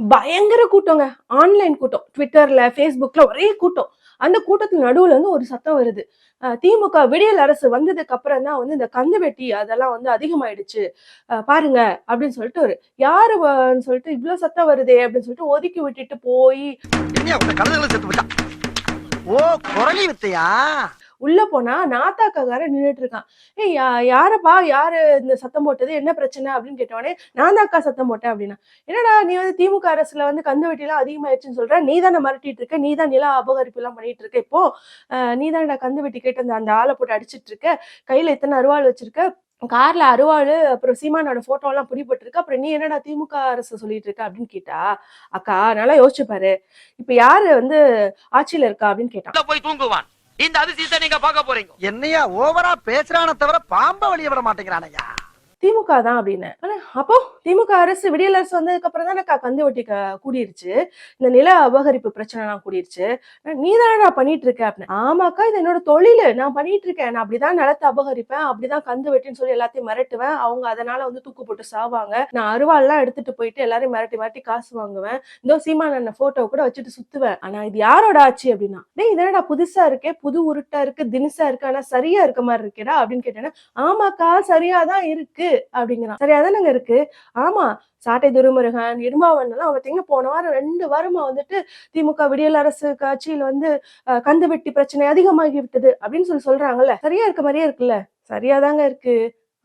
பயங்கர கூட்டங்க. ஆன்லைன் கூட்டம். ட்விட்டர்ல ஃபேஸ்புக்ல ஒரே கூட்டம். அந்த கூட்டத்தின் நடுவுல வந்து ஒரு சத்தம் வருது. திமுக விடியல் அரசு வந்ததுக்கு அப்புறம் தான் வந்து இந்த கந்து வெட்டி அதெல்லாம் வந்து அதிகமாயிடுச்சு. பாருங்க அப்படின்னு சொல்லிட்டு ஒரு யாரு சொல்லிட்டு இவ்வளவு சத்தம் வருதே அப்படின்னு சொல்லிட்டு ஒதுக்கி விட்டுட்டு போய் ஓ குரலி வித்தையா? உள்ள போனா நாத்தாக்காரன் நின்னுட்டு இருக்கான் ஏய் யா- யாரப்பா? யாரு இந்த சத்தம் போட்டது? என்ன பிரச்சனை? அப்படின்னு கேட்டவொடனே நான் தான் அக்கா சத்தம் போட்டேன் அப்படின்னா. என்னடா நீ வந்து திமுக அரசுல வந்து கந்து வெட்டிலாம் அதிகமாயிடுச்சுன்னு சொல்ற? நீ தானே மிரட்டிட்டு இருக்க நீ தான் நில அபகரிப்பு எல்லாம் பண்ணிட்டு இருக்க இப்போ நீ தானடா கந்து வெட்டி கேட்டு அந்த அந்த ஆளை போட்டு அடிச்சிட்டு இருக்க கையில இத்தனை அருவாள் வச்சிருக்க? கார்ல அருவாள் அப்புறம் சீமானோட போட்டோ எல்லாம் பிடிபட்டிருக்கு. அப்புறம் நீ என்னடா திமுக அரசு சொல்லிட்டு இருக்க அப்படின்னு கேட்டா அக்கா நல்லா யோசிச்சு பாரு. இப்ப யாரு வந்து ஆட்சியில இருக்கா? அப்படின்னு கேட்டான். போய் தூங்குவான். இந்த அதிசயத்தை நீங்க பார்க்க போறீங்க. என்னையா ஓவரா பேசுறான தவிர பாம்ப வழிய விட மாட்டேங்கிறானையா திமுக தான் அப்படின்னு. ஆனா, அப்போ திமுக அரசு விடியல் அரசு வந்ததுக்கு அப்புறம் தானே கந்து வட்டி க- கூடிருச்சு. இந்த நில அபகரிப்பு பிரச்சனை எல்லாம் கூடிருச்சு நீ நான் பண்ணிட்டு இருக்கேன் அப்படின்னு. ஆமாக்கா இது என்னோட தொழில். நான் பண்ணிட்டு இருக்கேன். நான் அப்படிதான் நிலத்தை அபகரிப்பேன். அப்படிதான் கந்து வெட்டின்னு சொல்லி எல்லாத்தையும் மிரட்டுவேன். அவங்க அதனால வந்து தூக்கு போட்டு சாவாங்க. நான் அருவாள்லாம் எடுத்துட்டு போயிட்டு எல்லாரும் மிரட்டி மிரட்டி காசு வாங்குவேன். இந்த சீமான அண்ணன் போட்டோ கூட வச்சுட்டு சுத்துவேன். ஆனா இது யாரோட ஆட்சி அப்படின்னா? டேய் இதனடா புதுசா இருக்கே? புது உருட்டா இருக்கு தினுசா இருக்கு. ஆனா சரியா இருக்க மாதிரி இருக்கேடா அப்படின்னு கேட்டேன்னா ஆமாக்கா சரியாதான் இருக்கு. அப்படிங்கிறான். சரியாதானங்க இருக்கு? ஆமா சாட்டை துரைமுருகன் இடும்பாவன் எல்லாம் பார்த்தீங்கன்னா போன வாரம் ரெண்டு வாரமா வந்துட்டு திமுக விடியல் அரசு கட்சியில் வந்து கந்து வெட்டி பிரச்சனை அதிகமாகி விட்டது அப்படின்னு சொல்லி சொல்றாங்கல்ல. சரியா இருக்க மாதிரியே இருக்குல்ல? சரியாதாங்க இருக்கு.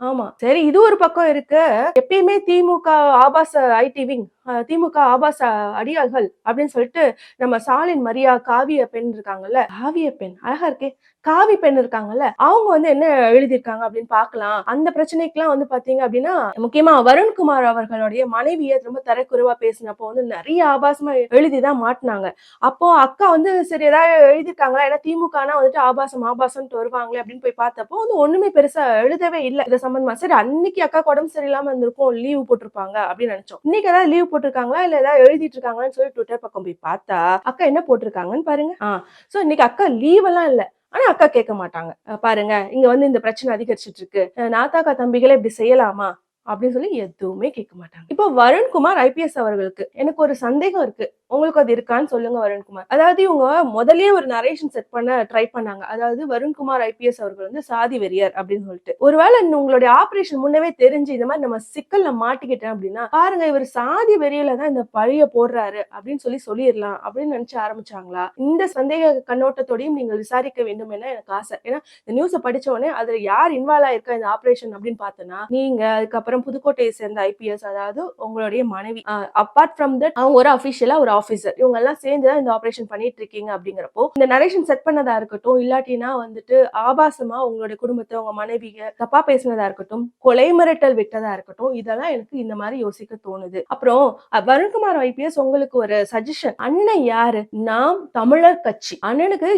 ஆமா. சரி இது ஒரு பக்கம் இருக்கு. எப்பயுமே திமுக ஆபாச ஐடி விங் திமுக ஆபாச அடியாள்கள் அப்படின்னு சொல்லிட்டு நம்ம சாலின் மரியா காவிய பெண் இருக்காங்கல்ல. காவிய பெண் அழகா இருக்கே. காவி பெண் இருக்காங்கல்ல. அவங்க வந்து என்ன எழுதியிருக்காங்க அப்படின்னு பார்க்கலாம். அந்த பிரச்சனைக்கெல்லாம் வந்து பாத்தீங்க அப்படின்னா முக்கியமா வருண்குமார் அவர்களுடைய மனைவியை ரொம்ப தரக்குறைவா பேசினப்போ வந்து நிறைய ஆபாசமா எழுதிதான் மாட்டினாங்க. அப்போ அக்கா வந்து சரி ஏதாவது எழுதியிருக்காங்களா? ஏன்னா திமுகனா வந்துட்டு ஆபாசம் ஆபாசம்ட்டு வருவாங்களே அப்படின்னு போய் பார்த்தப்போ வந்து ஒண்ணுமே பெருசா எழுதவே இல்லை. இது சம்பந்தமா சரி அன்னைக்கு அக்கா உடம்பு சரியில்லாம இருந்திருக்கும் லீவ் போட்டிருப்பாங்க அப்படின்னு நினைச்சோம். இன்னைக்கு ஏதாவது லீவ் போட்டிருக்காங்களா? இல்ல ஏதாவது எழுதிட்டு இருக்காங்களான்னு சொல்லி ட்விட்டர் பக்கம் போய் பார்த்தா அக்கா என்ன போட்டிருக்காங்கன்னு பாருங்க. ஆ சோ இன்னைக்கு அக்கா லீவ் எல்லாம் இல்ல. ஆனா அக்கா கேட்க மாட்டாங்க. பாருங்க இங்க வந்து இந்த பிரச்சனை அதிகரிச்சிட்டு இருக்கு. நாத்தாக்கா தம்பிகளை இப்படி செய்யலாமா? அப்படின்னு சொல்லி எதுவுமே கேட்க மாட்டாங்க. இப்போ வருண்குமார் ஐபிஎஸ் அவர்களுக்கு எனக்கு ஒரு சந்தேகம் இருக்கு. உங்களுக்கு அது இருக்கான்னு சொல்லுங்க வருண்குமார். அதாவது இவங்க முதலே ஒரு நரேஷன் செட் பண்ண ட்ரை பண்ணாங்க. அதாவது வருண்குமார் ஐபிஎஸ் அவர்கள் வந்து சாதி வெறியர் அப்படின்னு சொல்லிட்டு. ஒருவேளை உங்களுடைய ஆபரேஷன் முன்னவே தெரிஞ்சு இந்த மாதிரி நம்ம சிக்கல்ல மாட்டிக்கிட்டேன் அப்படின்னா பாருங்க இவர் சாதி வெறியில தான் இந்த பழிய போடுறாரு அப்படின்னு சொல்லி சொல்லிடலாம் அப்படின்னு நினைச்சு ஆரம்பிச்சாங்களா? இந்த சந்தேக கண்ணோட்டத்தோடையும் நீங்கள் விசாரிக்க வேண்டும் என எனக்கு ஆசை. ஏன்னா இந்த நியூஸை படிச்ச உடனே அதுல யார் இன்வால்வ் ஆயிருக்கா இந்த ஆபரேஷன் அப்படின்னு பார்த்தோன்னா நீங்க அதுக்கப்புறம் புதுக்கோட்டையை சேர்ந்த ஐபிஎஸ் அதாவது உங்களுடைய மனைவி. அப்பார்ட் ஃப்ரம் தட் அவங்க ஒரு அபிஷியலா ஒரு ஆபீசர் இவங்க எல்லாம் சேர்ந்து தான் இந்த ஆபரேஷன் பண்ணிட்டு இருக்கீங்க அப்படிங்கிறப்போ இந்த நரேஷன் செட் பண்ணதா இருக்கட்டும் இல்லாட்டினா வந்துட்டு ஆபாசமா உங்களுடைய குடும்பத்தை உங்க மனைவிய தப்பா பேசினதா இருக்கட்டும் கொலை மிரட்டல் விட்டதா இருக்கட்டும் இதெல்லாம் எனக்கு இந்த மாதிரி யோசிக்க தோணுது. அப்புறம் வருண்குமார் ஐபிஎஸ் உங்களுக்கு ஒரு சஜஷன் அண்ணன் யாரு? நாம் தமிழர் கட்சி. அண்ணனுக்கு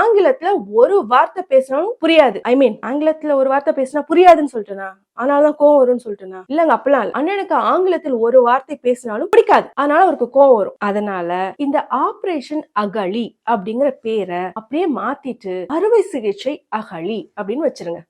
ஆங்கிலத்துல ஒரு வார்த்தை பேசினாலும் புரியாது. ஐ மீன் ஆங்கிலத்துல ஒரு வார்த்தை பேசினா புரியாதுன்னு சொல்லிட்டேனா? அதனாலதான் கோவம் வரும்னு சொல்லிட்டு சொல்லிட்டேனா இல்லங்க அப்பெல்லாம் அண்ணனுக்கு ஆங்கிலத்தில் ஒரு வார்த்தை பேசினாலும் பிடிக்காது. அதனால அவருக்கு கோவம் வரும். அதனால இந்த ஆபரேஷன் அகழி அப்படிங்கிற பேரை அப்படியே மாத்திட்டு அறுவை சிகிச்சை அகழி அப்படின்னு வச்சிருங்க.